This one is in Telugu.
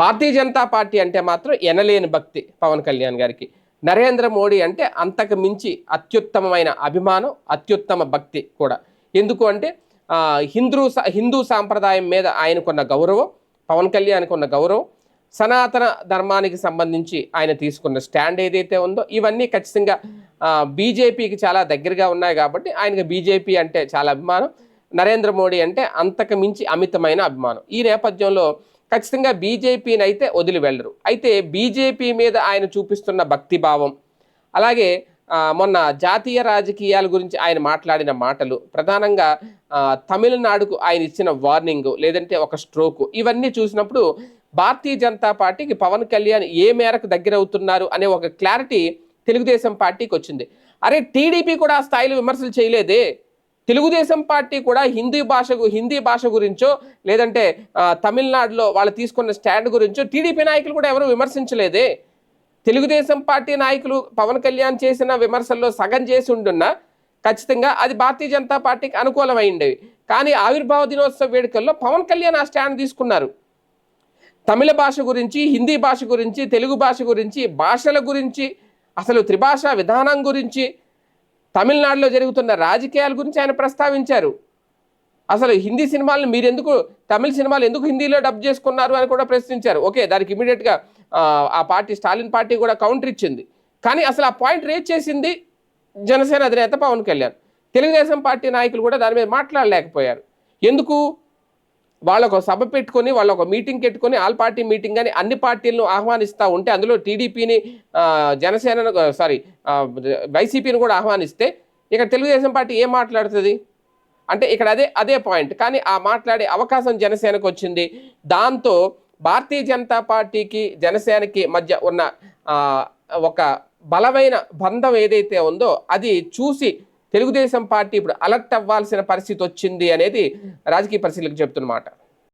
భారతీయ జనతా పార్టీ అంటే మాత్రం ఎనలేని భక్తి పవన్ కళ్యాణ్ గారికి. నరేంద్ర మోడీ అంటే అంతకు మించి అత్యుత్తమమైన అభిమానం అత్యుత్తమ భక్తి కూడా. ఎందుకు అంటే హిందూ హిందూ సాంప్రదాయం మీద ఆయనకున్న గౌరవం పవన్ కళ్యాణ్కి ఉన్న గౌరవం సనాతన ధర్మానికి సంబంధించి ఆయన తీసుకున్న స్టాండ్ ఏదైతే ఉందో ఇవన్నీ ఖచ్చితంగా బీజేపీకి చాలా దగ్గరగా ఉన్నాయి కాబట్టి ఆయనకి బీజేపీ అంటే చాలా అభిమానం. నరేంద్ర మోడీ అంటే అంతకు మించి అమితమైన అభిమానం. ఈ నేపథ్యంలో ఖచ్చితంగా బీజేపీని అయితే వదిలి వెళ్ళరు అయితే బీజేపీ మీద ఆయన చూపిస్తున్న భక్తిభావం అలాగే మొన్న జాతీయ రాజకీయాల గురించి ఆయన మాట్లాడిన మాటలు ప్రధానంగా తమిళనాడుకు ఆయన ఇచ్చిన వార్నింగ్ లేదంటే ఒక స్ట్రోక్ ఇవన్నీ చూసినప్పుడు భారతీయ జనతా పార్టీకి పవన్ కళ్యాణ్ ఏ మేరకు దగ్గర అవుతున్నారు అనే ఒక క్లారిటీ తెలుగుదేశం పార్టీకి వచ్చింది. అరే టీడీపీ కూడా ఆ స్థాయిలో విమర్శలు చేయలేదే? తెలుగుదేశం పార్టీ కూడా హిందీ భాషకు హిందీ భాష గురించో లేదంటే తమిళనాడులో వాళ్ళు తీసుకున్న స్టాండ్ గురించో టీడీపీ నాయకులు కూడా ఎవరు విమర్శించలేదే. తెలుగుదేశం పార్టీ నాయకులు పవన్ కళ్యాణ్ చేసిన విమర్శల్లో సగం చేసి ఉండున్నా ఖచ్చితంగా అది భారతీయ జనతా పార్టీకి అనుకూలమైండేవి. కానీ ఆవిర్భావ దినోత్సవ వేడుకల్లో పవన్ కళ్యాణ్ ఆ స్టాండ్ తీసుకున్నారు. తమిళ భాష గురించి హిందీ భాష గురించి తెలుగు భాష గురించి భాషల గురించి అసలు త్రిభాషా విధానం గురించి తమిళనాడులో జరుగుతున్న రాజకీయాల గురించి ఆయన ప్రస్తావించారు. అసలు హిందీ సినిమాలను మీరెందుకు తమిళ సినిమాలు ఎందుకు హిందీలో డబ్ చేసుకున్నారు అని కూడా ప్రశ్నించారు. ఓకే దానికి ఇమీడియట్గా ఆ పార్టీ స్టాలిన్ పార్టీ కూడా కౌంటర్ ఇచ్చింది. కానీ అసలు ఆ పాయింట్ రేజ్ చేసింది జనసేన అధినేత పవన్ కళ్యాణ్. తెలుగుదేశం పార్టీ నాయకులు కూడా దాని మీద మాట్లాడలేకపోయారు. ఎందుకు? వాళ్ళు ఒక సభ పెట్టుకొని వాళ్ళు ఒక మీటింగ్ పెట్టుకొని ఆల్ పార్టీ మీటింగ్ అని అన్ని పార్టీలను ఆహ్వానిస్తూ ఉంటే అందులో టీడీపీని జనసేనను సారీ వైసీపీని కూడా ఆహ్వానిస్తే ఇక్కడ తెలుగుదేశం పార్టీ ఏం మాట్లాడుతుంది? అంటే ఇక్కడ అదే అదే పాయింట్ కానీ ఆ మాట్లాడే అవకాశం జనసేనకు వచ్చింది. దాంతో భారతీయ జనతా పార్టీకి జనసేనకి మధ్య ఉన్న ఒక బలమైన బంధం ఏదైతే ఉందో అది చూసి తెలుగుదేశం పార్టీ ఇప్పుడు అలర్ట్ అవ్వాల్సిన పరిస్థితి వచ్చింది అనేది రాజకీయ పరిశీలకులు చెప్తున్నమాట.